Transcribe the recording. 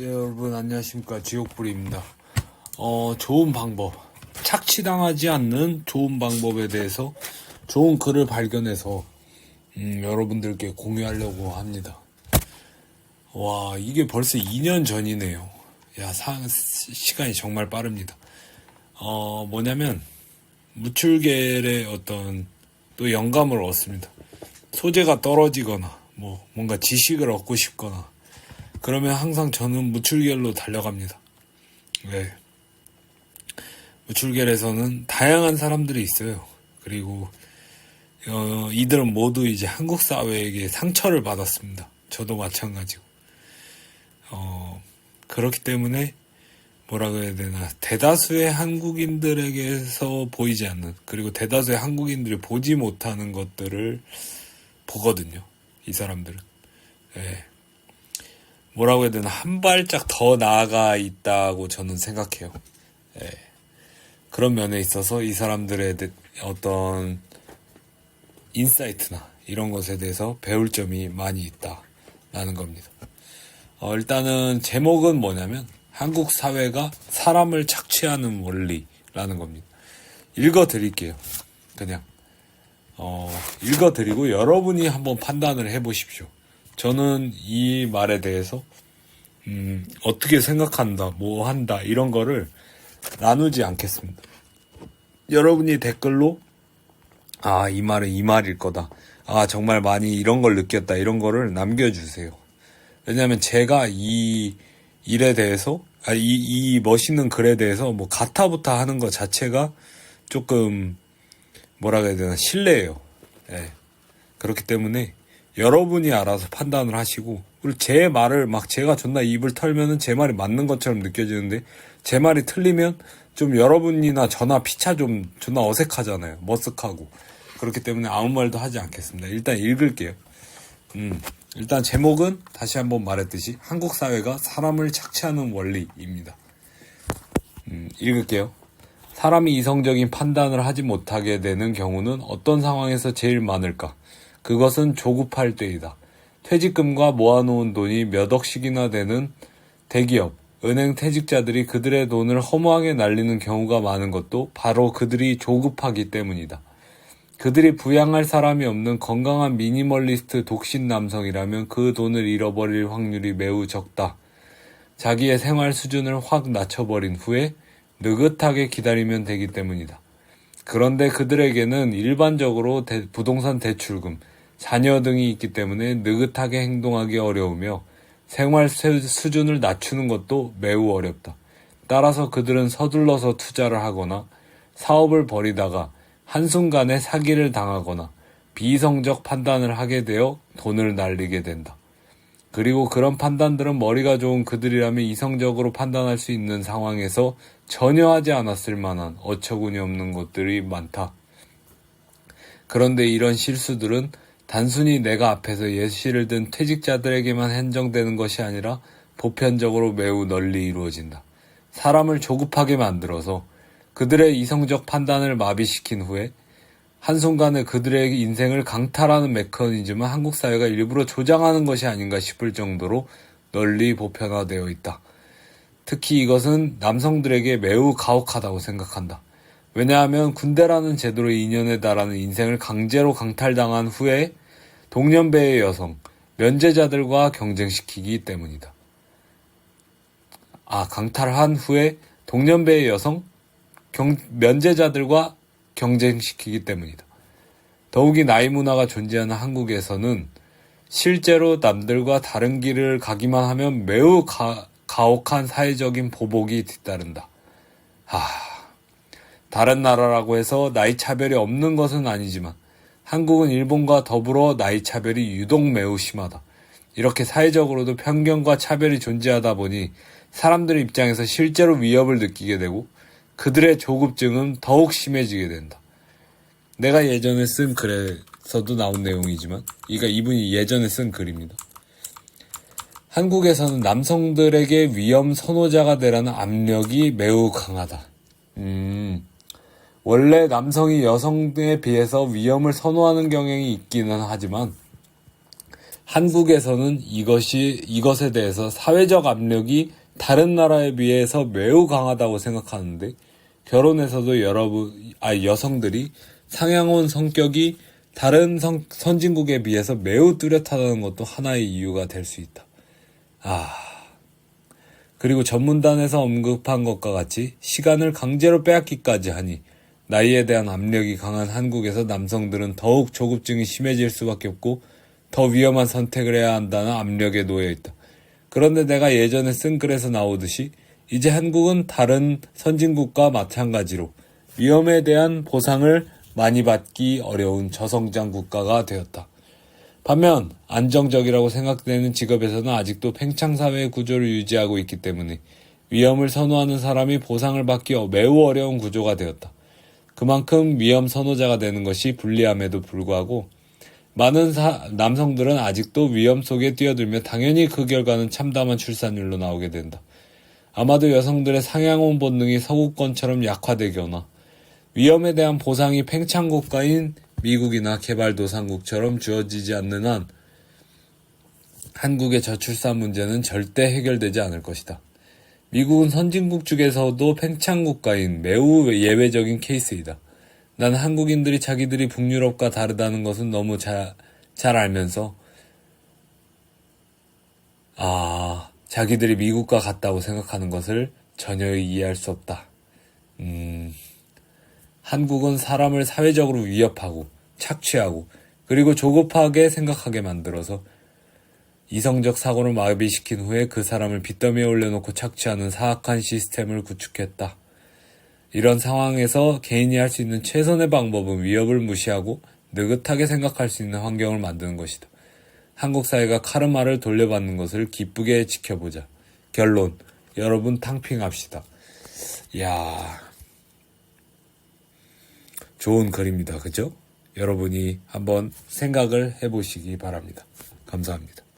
예, 여러분 안녕하십니까 지옥불입니다. 어 좋은 방법 착취당하지 않는 좋은 방법에 대해서 좋은 글을 발견해서 음, 여러분들께 공유하려고 합니다. 와 이게 벌써 2년 전이네요. 야 사, 시간이 정말 빠릅니다. 어 뭐냐면 무출겔의 어떤 또 영감을 얻습니다. 소재가 떨어지거나 뭐 뭔가 지식을 얻고 싶거나 그러면 항상 저는 무출겔로 달려갑니다. 네. 무출겔에서는 다양한 사람들이 있어요. 그리고 어, 이들은 모두 이제 한국 사회에게 상처를 받았습니다. 저도 마찬가지고. 어, 그렇기 때문에 뭐라 그래야 되나 대다수의 한국인들에게서 보이지 않는 그리고 대다수의 한국인들이 보지 못하는 것들을 보거든요. 이 사람들은. 예. 뭐라고 해야 되나 한 발짝 더 나아가 있다고 저는 생각해요. 예. 그런 면에 있어서 이 사람들의 대- 어떤 인사이트나 이런 것에 대해서 배울 점이 많이 있다라는 겁니다. 어, 일단은 제목은 뭐냐면 한국 사회가 사람을 착취하는 원리라는 겁니다. 읽어 드릴게요. 그냥 어, 읽어 드리고 여러분이 한번 판단을 해 보십시오. 저는 이 말에 대해서 음, 어떻게 생각한다, 뭐 한다 이런 거를 나누지 않겠습니다. 여러분이 댓글로 아, 이 말은 이 말일 거다. 아, 정말 많이 이런 걸 느꼈다. 이런 거를 남겨주세요. 왜냐면 제가 이 일에 대해서, 아, 이, 이 멋있는 글에 대해서 뭐 가타부타 하는 것 자체가 조금 뭐라 그래야 되나, 신뢰예요. 예. 그렇기 때문에 여러분이 알아서 판단을 하시고, 그리고 제 말을 막 제가 존나 입을 털면은 제 말이 맞는 것처럼 느껴지는데, 제 말이 틀리면 좀 여러분이나 저나 피차 좀 존나 어색하잖아요. 머쓱하고. 그렇기 때문에 아무 말도 하지 않겠습니다. 일단 읽을게요. 음, 일단 제목은 다시 한번 말했듯이 한국 사회가 사람을 착취하는 원리입니다. 음, 읽을게요. 사람이 이성적인 판단을 하지 못하게 되는 경우는 어떤 상황에서 제일 많을까? 그것은 조급할 때이다. 퇴직금과 모아놓은 돈이 몇 억씩이나 되는 대기업, 은행 퇴직자들이 그들의 돈을 허무하게 날리는 경우가 많은 것도 바로 그들이 조급하기 때문이다. 그들이 부양할 사람이 없는 건강한 미니멀리스트 독신 남성이라면 그 돈을 잃어버릴 확률이 매우 적다. 자기의 생활 수준을 확 낮춰버린 후에 느긋하게 기다리면 되기 때문이다. 그런데 그들에게는 일반적으로 대- 부동산 대출금, 자녀 등이 있기 때문에 느긋하게 행동하기 어려우며 생활 수- 수준을 낮추는 것도 매우 어렵다. 따라서 그들은 서둘러서 투자를 하거나 사업을 벌이다가 한순간에 사기를 당하거나 비이성적 판단을 하게 되어 돈을 날리게 된다. 그리고 그런 판단들은 머리가 좋은 그들이라면 이성적으로 판단할 수 있는 상황에서 전혀 하지 않았을 만한 어처구니 없는 것들이 많다. 그런데 이런 실수들은 단순히 내가 앞에서 예시를 든 퇴직자들에게만 한정되는 것이 아니라 보편적으로 매우 널리 이루어진다. 사람을 조급하게 만들어서 그들의 이성적 판단을 마비시킨 후에 한순간에 그들의 인생을 강탈하는 메커니즘은 한국 사회가 일부러 조장하는 것이 아닌가 싶을 정도로 널리 보편화되어 있다. 특히 이것은 남성들에게 매우 가혹하다고 생각한다. 왜냐하면 군대라는 제도로 2년에 달하는 인생을 강제로 강탈당한 후에 동년배의 여성, 면제자들과 경쟁시키기 때문이다. 아, 강탈한 후에 동년배의 여성, 경, 면제자들과 경쟁시키기 때문이다. 더욱이 나이 문화가 존재하는 한국에서는 실제로 남들과 다른 길을 가기만 하면 매우 가, 가혹한 사회적인 보복이 뒤따른다. 하, 다른 나라라고 해서 나이 차별이 없는 것은 아니지만 한국은 일본과 더불어 나이 차별이 유독 매우 심하다. 이렇게 사회적으로도 편견과 차별이 존재하다 보니 사람들 입장에서 실제로 위협을 느끼게 되고 그들의 조급증은 더욱 심해지게 된다. 내가 예전에 쓴 글에서도 나온 내용이지만, 이가 이분이 예전에 쓴 글입니다. 한국에서는 남성들에게 위험 선호자가 되라는 압력이 매우 강하다. 음, 원래 남성이 여성에 비해서 위험을 선호하는 경향이 있기는 하지만, 한국에서는 이것이 이것에 대해서 사회적 압력이 다른 나라에 비해서 매우 강하다고 생각하는데 결혼에서도 여러분 아 여성들이 상향혼 성격이 다른 성- 선진국에 비해서 매우 뚜렷하다는 것도 하나의 이유가 될 수 있다. 아 그리고 전문단에서 언급한 것과 같이 시간을 강제로 빼앗기까지 하니 나이에 대한 압력이 강한 한국에서 남성들은 더욱 조급증이 심해질 수밖에 없고 더 위험한 선택을 해야 한다는 압력에 놓여 있다. 그런데 내가 예전에 쓴 글에서 나오듯이 이제 한국은 다른 선진국과 마찬가지로 위험에 대한 보상을 많이 받기 어려운 저성장 국가가 되었다. 반면 안정적이라고 생각되는 직업에서는 아직도 팽창사회의 구조를 유지하고 있기 때문에 위험을 선호하는 사람이 보상을 받기 매우 어려운 구조가 되었다. 그만큼 위험 선호자가 되는 것이 불리함에도 불구하고 많은 사- 남성들은 아직도 위험 속에 뛰어들며 당연히 그 결과는 참담한 출산율로 나오게 된다. 아마도 여성들의 상향혼 본능이 서구권처럼 약화되거나 위험에 대한 보상이 팽창 국가인 미국이나 개발도상국처럼 주어지지 않는 한 한국의 저출산 문제는 절대 해결되지 않을 것이다. 미국은 선진국 중에서도 팽창 국가인 매우 예외적인 케이스이다. 난 한국인들이 자기들이 북유럽과 다르다는 것은 너무 자, 잘 알면서 아 자기들이 미국과 같다고 생각하는 것을 전혀 이해할 수 없다. 음, 한국은 사람을 사회적으로 위협하고 착취하고 그리고 조급하게 생각하게 만들어서 이성적 사고를 마비시킨 후에 그 사람을 빚더미에 올려놓고 착취하는 사악한 시스템을 구축했다. 이런 상황에서 개인이 할 수 있는 최선의 방법은 위협을 무시하고 느긋하게 생각할 수 있는 환경을 만드는 것이다. 한국 사회가 카르마를 돌려받는 것을 기쁘게 지켜보자. 결론. 여러분 탕핑합시다. 이야. 좋은 글입니다. 그죠? 여러분이 한번 생각을 해보시기 바랍니다. 감사합니다.